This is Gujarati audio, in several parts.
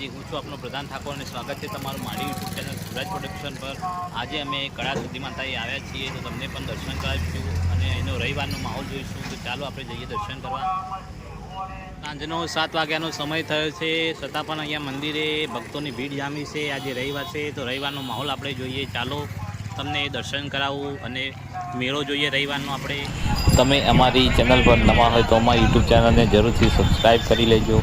માતાજી હું છું આપનો પ્રધાન ઠાકોર અને સ્વાગત છે તમારું મારી યુટ્યુબ ચેનલ સુરજ પ્રોડક્શન પર. આજે અમે કળા સુધી માતાએ આવ્યા છીએ, તો તમને પણ દર્શન કરાવીશું અને એનો રવિવારનો માહોલ જોઈશું. તો ચાલો આપણે જઈએ દર્શન કરવા. સાંજનો સાત વાગ્યાનો સમય થયો છે, છતાં પણ અહીંયા મંદિરે ભક્તોની ભીડ જામી છે. આજે રવિવાર છે, તો રવિવારનો માહોલ આપણે જોઈએ. ચાલો તમને દર્શન કરાવવું અને મેળો જોઈએ રવિવારનો આપણે. તમે અમારી ચેનલ પર નવા હોય તો અમારી યુટ્યુબ ચેનલને જરૂરથી સબસ્ક્રાઈબ કરી લેજો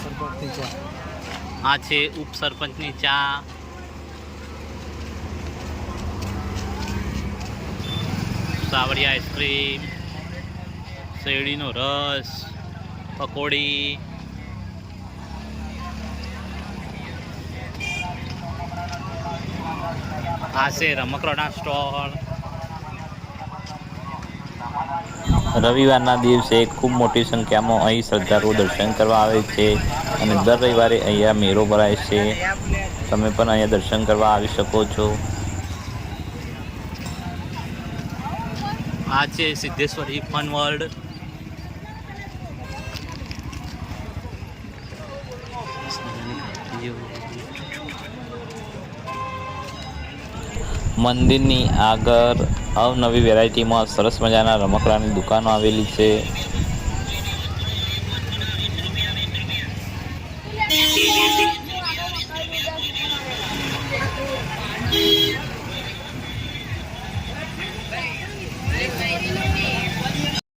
સરપંચની ચા આ છે ઉપસરપંચની ચા. સાવડી આઈસ્ક્રીમ શેરડીનો રસ પકોડી. આ છે રમકડાના સ્ટોલ. રવિવારના દિવસે ખૂબ મોટી સંખ્યામાં અહીં શ્રદ્ધાળુઓ દર્શન કરવા આવે છે અને દર રવિવારે અહીંયા મેળો ભરાય છે. તમે પણ અહીંયા દર્શન કરવા આવી શકો છો. આ છે સિદ્ધેશ્વરી ફન વર્લ્ડ. મંદિરની આગળ અવનવી વેરાયટીમાં સરસ મજાના રમકડાની દુકાનો આવેલી છે.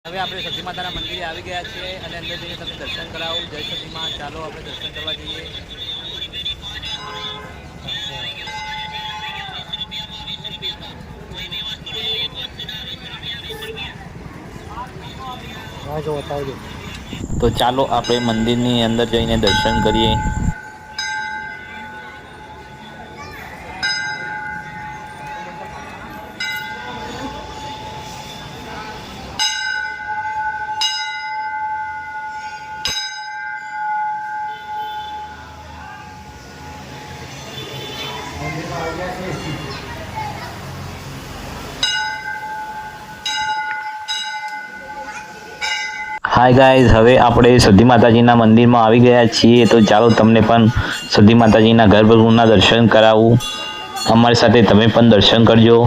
હવે આપણે સતી માતાના મંદિરે આવી ગયા છીએ અને અંદર જઈને તમને દર્શન કરાવું. જય સતી માં. ચાલો આપણે દર્શન કરવા જઈએ. તો ચાલો આપણે મંદિરની અંદર જઈને દર્શન કરીએ. હાય ગાઈઝ હવે આપણે સધી માતાજીના મંદિરમાં આવી ગયા છીએ. તો ચાલો તમને પણ સધી માતાજીના ગર્ભગૃહના દર્શન કરાવું. અમારી સાથે તમે પણ દર્શન કરજો.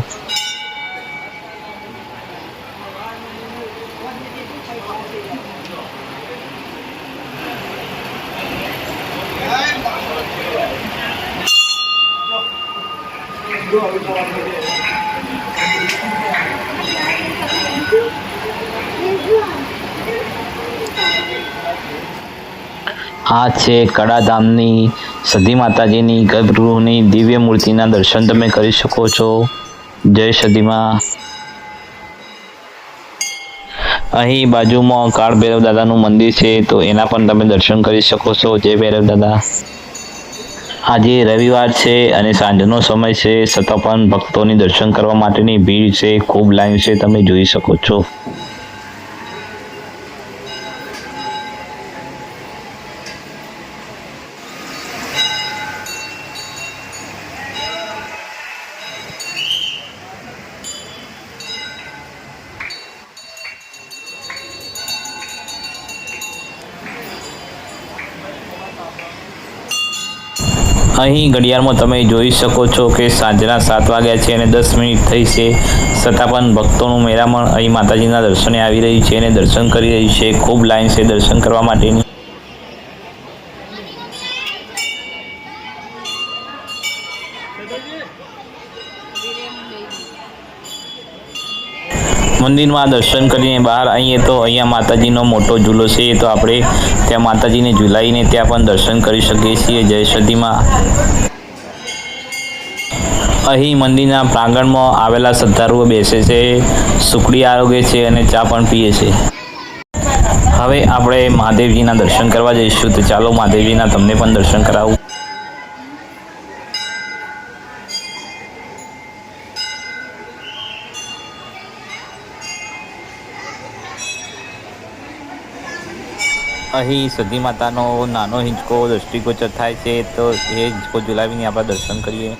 આ છે કડાધામની સધી માતાજીની ગર્ભગૃહની દિવ્ય મૂર્તિના દર્શન તમે કરી શકો છો. જય સદીમાં અહીં બાજુમાં કાળ ભૈરવ દાદાનું મંદિર છે, તો એના પણ તમે દર્શન કરી શકો છો. જય ભૈરવ દાદા. આજે રવિવાર છે અને સાંજનો સમય છે, છતાં પણ ભક્તોની દર્શન કરવા માટેની ભીડ છે, ખૂબ લાઈન છે, તમે જોઈ શકો છો. અહીં ઘડિયાળમાં તમે જોઈ શકો છો કે સાંજના સાત વાગ્યા છે અને દસ મિનિટ થઈ છે. છતાં પણ ભક્તોનું મેરામણ અહીં માતાજીના દર્શને આવી રહ્યું છે અને દર્શન કરી રહ્યું છે. ખૂબ લાઈન છે દર્શન કરવા માટેની. મંદિરમાં દર્શન કરીને બહાર આવીએ તો અહીંયા માતાજીનો મોટો ઝૂલો છે, તો આપણે ત્યાં માતાજીને ઝૂલાઈને ત્યાં પણ દર્શન કરી શકીએ છીએ. જય સદીમાં અહીં મંદિરના પ્રાંગણમાં આવેલા શ્રદ્ધાળુઓ બેસે છે, સુખડી આરોગે છે અને ચા પણ પીએ છે. હવે આપણે મહાદેવજીના દર્શન કરવા જઈશું, તો ચાલો મહાદેવજીના તમને પણ દર્શન કરાવું. અહીં સતી માતાનો નાનો હિંચકો દ્રષ્ટિગોચર થાય છે, તો એ હિંચકો ઝુલાવીને આપણે દર્શન કરીએ.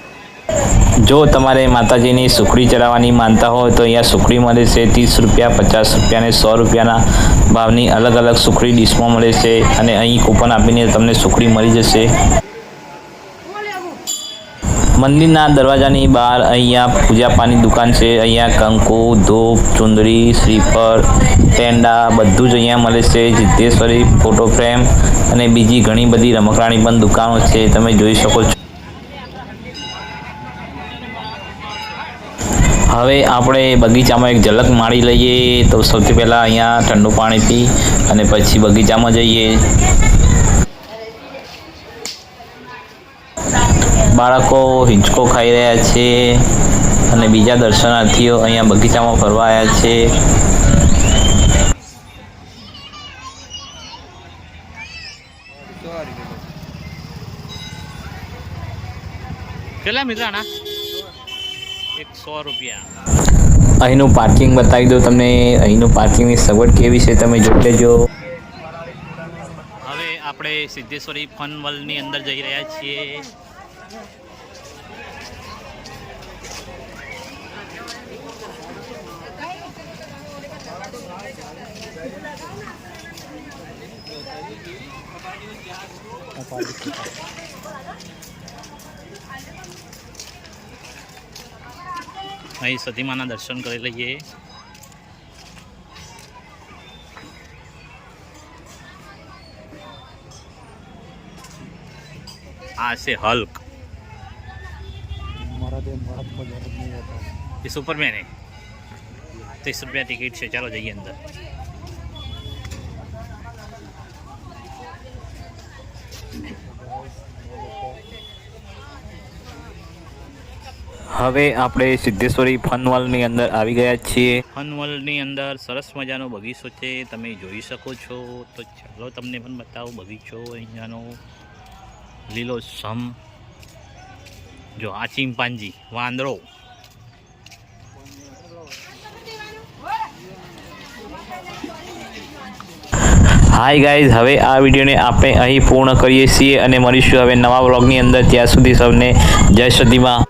જો તમારે માતાજીની સુખડી ચડાવવાની માનતા હોય, તો અહીંયા સુખડી મળે છે, ત્રીસ રૂપિયા, પચાસ રૂપિયા અને સો રૂપિયાના ભાવની અલગ અલગ સુખડી ડીશમાં મળે છે અને અહીં કૂપન આપીને તમને સુખડી મળી જશે. મંદિરના દરવાજાની બહાર અહીંયા પૂજા પાની દુકાન છે. અહીંયા કંકુ, ધૂપ, ચુંદડી, શ્રીફળ, પેંડા બધું જ અહીંયા મળે છે. સિદ્ધેશ્વરી ફોટો ફ્રેમ અને બીજી ઘણી બધી રમકડાની પણ દુકાનો છે. તમે જોઈ શકો છો. હવે આપણે બગીચામાં એક ઝલક માણી લઈએ. તો સૌથી પહેલાં અહીંયા ઠંડુ પાણી પી અને પછી બગીચામાં જઈએ. બાળકો હિંચકો ખાઈ રહ્યા છે અને બીજા દર્શનાર્થીઓ અહીંયા બગીચામાં ફરવા આવ્યા છે. કેટલા રૂપિયા. અહીંનું પાર્કિંગ બતાવી દો તમને. અહીંનું પાર્કિંગની સગવડ કેવી છે તમે જોઈ લેજો. હવે આપણે સિદ્ધેશ્વરી ફન વર્લ્ડની અંદર જઈ રહ્યા છીએ. અહીં સતીમાના દર્શન કરી લઈએ. આ છે હલ્ક. એ સુપરમેન है ત્રીસ રૂપિયા ટિકિટ છે. ચાલો જઈએ અંદર. હવે આપણે સિદ્ધેશ્વરી ફન વર્લ્ડની અંદર આવી ગયા છીએ. ફન વર્લ્ડની અંદર સરસ મજાનો બગીચો છે. તમે જોઈ શકો છો. તો ચાલો તમને પણ બતાવો બગીચો અહીંયાનો લીલો સમ જો, આ ચિંપાંજી, વાંદરો. હાય ગાઈઝ હવે આ વિડીયોને આપણે અહીં પૂર્ણ કરીએ છીએ અને મળીશું હવે નવા બ્લોગની અંદર. ત્યાં સુધી સૌને જય સદીમાં